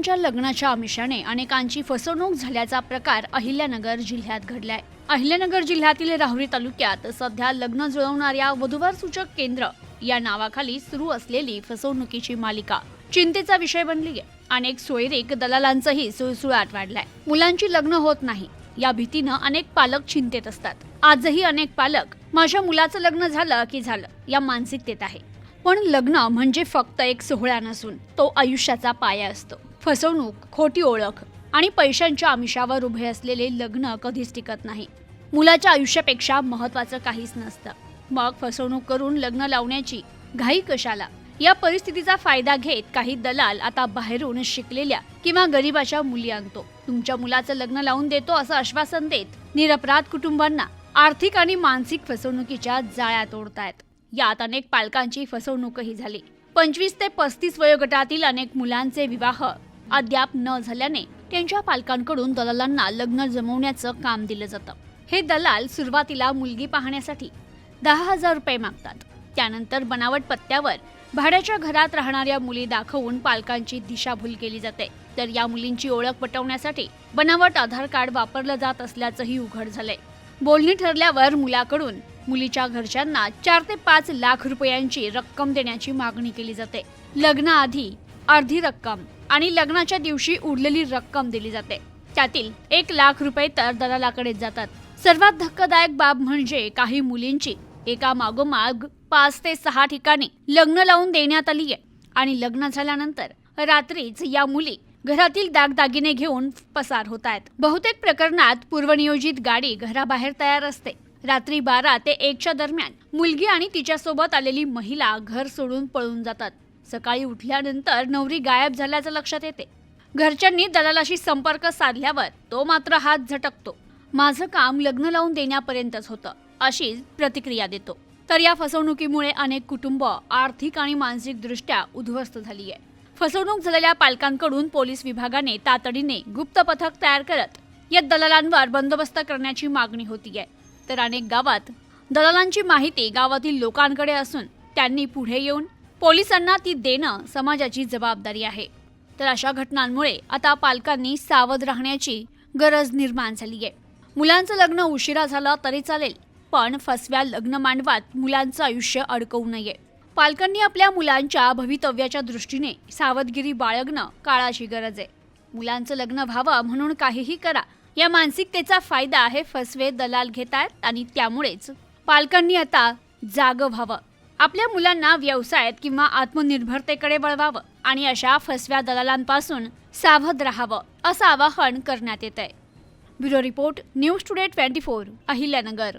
मुलांच्या लग्नाच्या आमिषाने अनेकांची फसवणूक झाल्याचा प्रकार अहिल्यानगर जिल्ह्यात घडलाय. अहिल्यानगर जिल्ह्यातील राहुरी तालुक्यात सध्या लग्न जुळवणाऱ्या वधूवर सूचक केंद्र या नावाखाली सुरू असलेली फसवणुकीची मालिका. चिंतेचा विषय बनली आहे. अनेक सोयरीक दलालांचंही सुळसुळाट वाढलाय. मुलांची लग्न होत नाही. या भीतीनं अनेक पालक चिंतेत असतात. आजही अनेक पालक माझ्या मुलाचं लग्न झालं की झालं या मानसिकतेत आहे. पण लग्न म्हणजे फक्त एक सोहळा नसून तो आयुष्याचा पाया असतो. फसवणूक खोटी ओळख आणि पैशांच्या आमिषावर उभे असलेले लग्न कधीच टिकत नाही. मुलाच्या आयुष्यापेक्षा महत्वाचं काहीच नसतं. मग फसवणूक करून लग्न लावण्याची घाई कशाला? या परिस्थितीचा फायदा घेत काही दलाल आता बाहेरून शिकलेल्या किंवा गरिबाच्या मुली आणतो. तुमच्या मुलाचं लग्न लावून देतो असं आश्वासन देत निरपराध कुटुंबांना आर्थिक आणि मानसिक फसवणुकीच्या जाळ्यात ओढतायत यात अनेक पालकांची फसवणूकही झाली. पंचवीस ते पस्तीस वयोगटातील अनेक मुलांचे विवाह अद्याप न झाल्याने त्यांच्या पालकांकडून दलालांना लग्न जमवण्याचं काम दिलं जातं. हे दलाल सुरुवातीला मुलगी पाहण्यासाठी दहा हजार रुपये मागतात. त्यानंतर बनावट पत्त्यावर भाड्याच्या घरात राहणाऱ्या मुली दाखवून पालकांची दिशाभूल केली जाते. तर या मुलींची ओळख पटवण्यासाठी बनावट आधार कार्ड वापरलं जात असल्याचंही उघड झालंय. बोलणी ठरल्यावर मुलाकडून मुलीच्या घरच्यांना चार ते पाच लाख रुपयांची रक्कम देण्याची मागणी केली जाते. लग्नाआधी अर्धी रक्कम आणि लग्नाच्या दिवशी उरलेली रक्कम दिली जाते. त्यातील एक लाख रुपये तर दलालाकडेच जातात. सर्वात धक्कादायक बाब म्हणजे काही मुलींची. एका मागोमाग पाच ते सहा ठिकाणी लग्न लावून देण्यात आली आहे. आणि लग्न झाल्यानंतर रात्रीच या मुली घरातील दागदागिने घेऊन पसार होत आहेत. बहुतेक प्रकरणात पूर्वनियोजित गाडी घराबाहेर तयार असते. रात्री बारा ते एकच्या दरम्यान मुलगी आणि तिच्यासोबत आलेली महिला घर सोडून पळून जातात. सकाळी उठल्यानंतर नवरी गायब झाल्याचं लक्षात येते. घरच्यांनी दलालाशी संपर्क साधल्यावर तो मात्र हात झटकतो. माझं काम लग्न लावून देण्यापर्यंतच होतं अशी प्रतिक्रिया देतो. तर या फसवणुकीमुळे अनेक कुटुंब आर्थिक आणि मानसिक दृष्ट्या उद्ध्वस्त झाली आहे फसवणूक झालेल्या पालकांकडून पोलीस विभागाने तातडीने गुप्त पथक तयार करत या दलालांवर बंदोबस्त करण्याची मागणी होती आहे तर अनेक गावात दलालांची माहिती गावातील लोकांकडे असून त्यांनी पुढे येऊन पोलिसांना ती देणं समाजाची जबाबदारी आहे. तर अशा घटनांमुळे आता पालकांनी सावध राहण्याची गरज निर्माण झाली आहे. मुलांचं लग्न उशिरा झालं तरी चालेल पण फसव्या लग्न मांडवात मुलांचं आयुष्य अडकवू नये. पालकांनी आपल्या मुलांच्या भवितव्याच्या दृष्टीने सावधगिरी बाळगणं काळाची गरज आहे. मुलांचं लग्न व्हावं म्हणून काहीही करा या मानसिकतेचा फायदा हे फसवे दलाल घेत आहेत आणि त्यामुळेच पालकांनी आता जाग व्हावं. आपल्या मुलांना व्यवसायात किंवा आत्मनिर्भरतेकडे वळवावं आणि अशा फसव्या दलालांपासून सावध राहावं असं आवाहन करण्यात येत आहे bureau report news today twenty four Ahilyanagar.